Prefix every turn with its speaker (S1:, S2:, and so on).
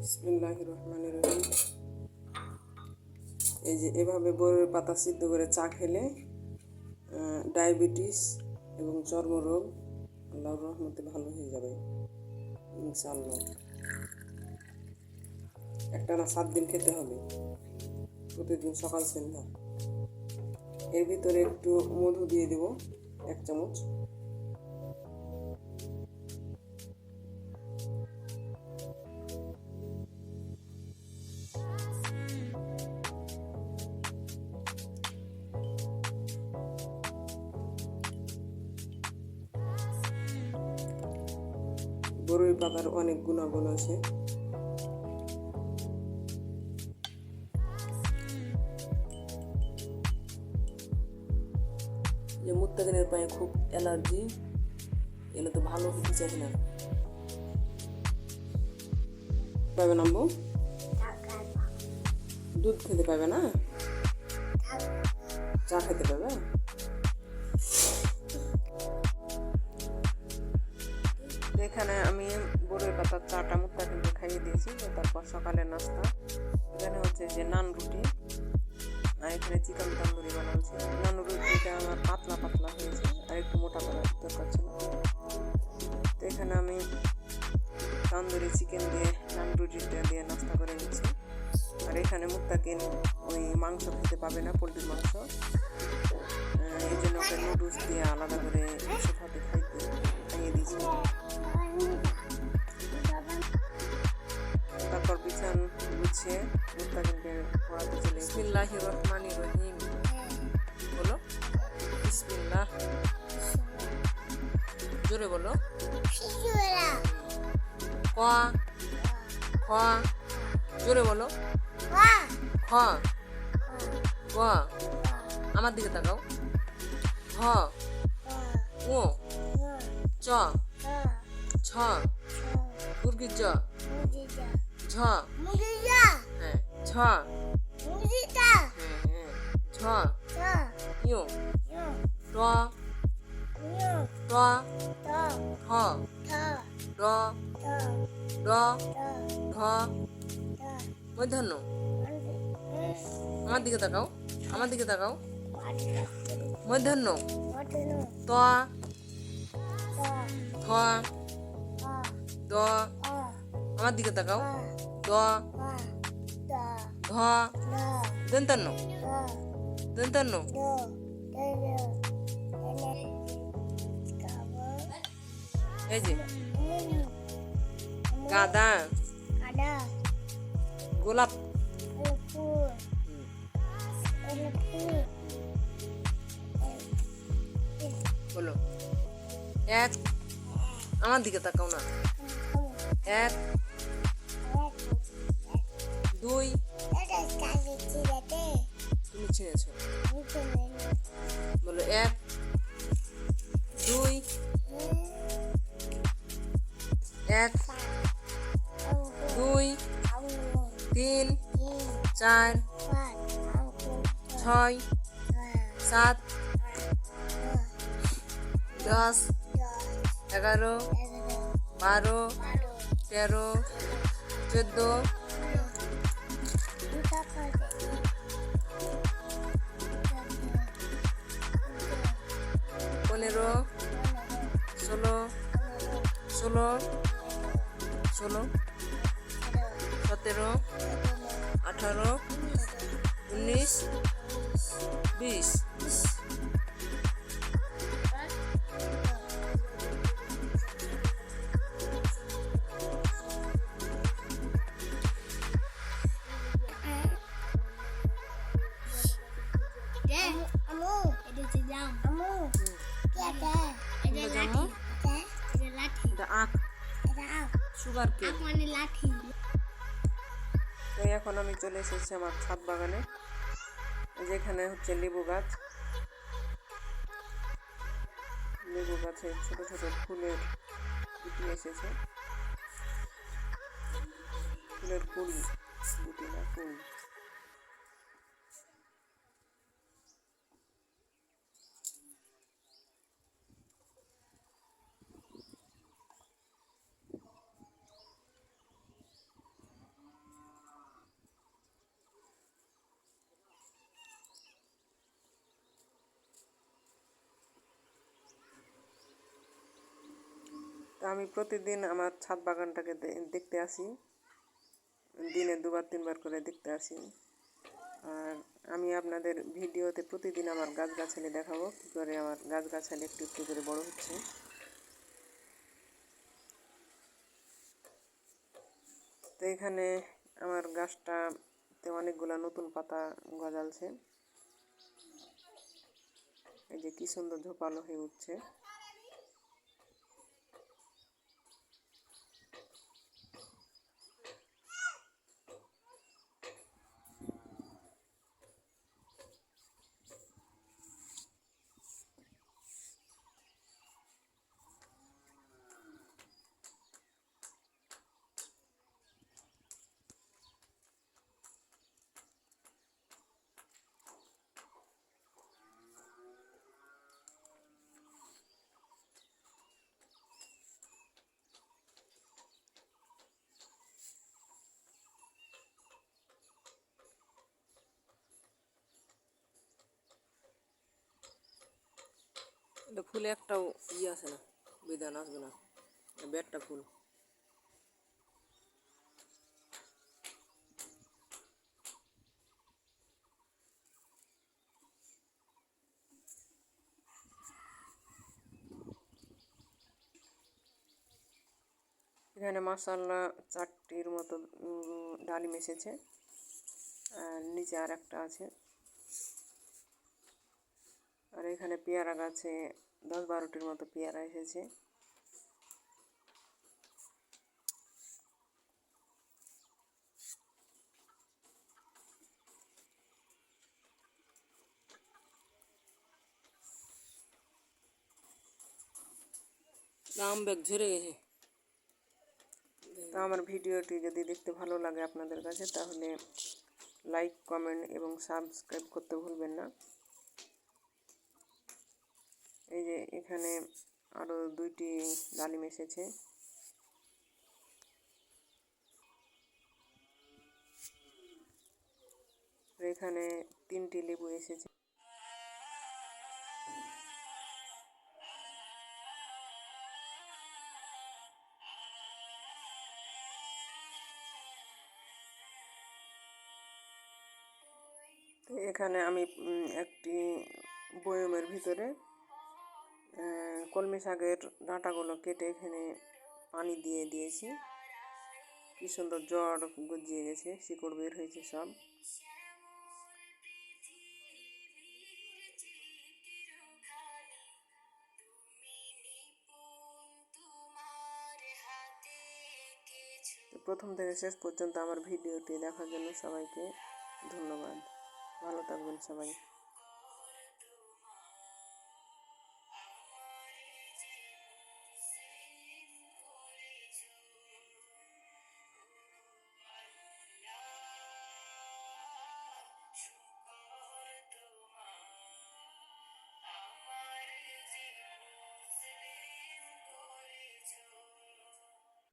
S1: বিসমিল্লাহ রহমান রহিম এই যে এভাবে বইয়ের পাতা সিদ্ধ করে চা খেলে ডায়াবেটিস এবং চর্মরোগ আল্লাহর রহমতে ভালো হয়ে যাবে, ইনশাআল্লাহ। একটা না সাত দিন খেতে হবে, প্রতিদিন সকাল সন্ধ্যা। এর ভিতরে একটু মধু দিয়ে দেব, এক চামচ। বড়ই পাতার অনেক গুণাগুণ আছে। যে মুত্তাকিনের পায়ে খুব অ্যালার্জি এগুলো তো ভালো হতে চাই না। পাবে না আম্মু? দুধ খেতে পাবে না? চা খেতে পাবে? এখানে আমি বড়ই পাতার চাটা মুত্তাকিনকে খাইয়ে দিয়েছি তারপর সকালের নাস্তা। এখানে হচ্ছে যে নান রুটি, আর এখানে চিকেন তন্দুরি বানাচ্ছি। নান রুটিটা আমার পাতলা পাতলা হয়েছে, আর একটু মোটা করার দরকার ছিল। তো এখানে আমি তন্দুরি চিকেন দিয়ে, নান রুটিটা দিয়ে নাস্তা করে নিচ্ছি। আর এখানে মুক্তাকিন ওই মাংস খেতে পাবে না, পোলট্রির মাংস। এই জন্য ওকে নুডলস দিয়ে আলাদা করে খাইতে খাইয়ে দিয়েছি। গুছিয়ে মুক্তাকিনকে পড়াতে চলে বিসমিল্লাহ রহমান রহিম বলো। বিসমিল্লাহ। জোরে বলো। ক। খ। জোরে বলো। আমার দিকে তাকাও। হ। ও চ। ছ। মুরগির জ। ঝ হ্যাঁ ছ হ্যাঁ হ্যাঁ ঝ ইউ ট ট ঠ ড ড ঢ মধ্যাহ্ন আমার দিকে তাকাও আমার দিকে তাকাও মধ্যাহ্ন ত থ দ আমার দিকে তাকাও। দ ধ দন্তান্ন দন্তান্ন এই যে। গাদা। গোলাপ। বলো। এক। আমার দিকে তাকাও না। এক। দুই। তুমি ছিঁড়েছো। বলো এক দুই এক দুই তিন চার ছয় সাত দশ এগারো বারো তেরো চোদ্দ ষোলো ষোলো সতেরো আঠারো উনিশ বিশ এটা Sugar কেন
S2: মানে লাঠি।
S1: তো এখন আমি চলে এসেছি আমার ছাদ বাগানে যেখানে হচ্ছে লেবু গাছ। লেবু গাছে ছোট ছোট ফুলের গুটি এসেছে। ফুলের ফুল গুটি না ফুল। আমি প্রতিদিন আমার ছাদ বাগানটাকে দেখতে আসি। দিনে দুবার, তিনবার করে দেখতে আসি। আর আমি আপনাদের ভিডিওতে প্রতিদিন আমার গাছগাছালি দেখাবো। কী করে আমার গাছগাছালি একটু একটু করে বড় হচ্ছে। তো এখানে আমার গাছটাতে অনেকগুলো নতুন পাতা গজালছে। এই যে কি সুন্দর ঝোপালো হয়ে উঠছে। এটা ফুলে একটাও ইয়ে আছে না, বিধান আসবে না, ব্যাটটা ফুল। এখানে মাসাল্লা চারটির মতো ডালিম এসেছে। আর নিচে আর একটা আছে। আর এখানে পেয়ারা গাছে দশ বারোটির মতো পেয়ারা এসেছে।
S2: আম ব্যাগ ঝরে গেছে।
S1: তো আমার ভিডিওটি যদি দেখতে ভালো লাগে আপনাদের কাছে তাহলে লাইক কমেন্ট এবং সাবস্ক্রাইব করতে ভুলবেন না এই যে এখানে আরও দুইটি ডালিম এসেছে। এখানে তিনটি লেবু এসেছে। এখানে আমি একটি বয়মের ভিতরে কলমি শাকের ডাঁটাগুলো কেটে এখানে পানি দিয়ে দিয়েছি। কি সুন্দর জড় গজিয়ে গেছে, শিকড় বের হয়েছে সব। প্রথম থেকে শেষ পর্যন্ত আমার ভিডিওটি দেখার জন্য সবাইকে ধন্যবাদ। ভালো থাকবেন সবাই।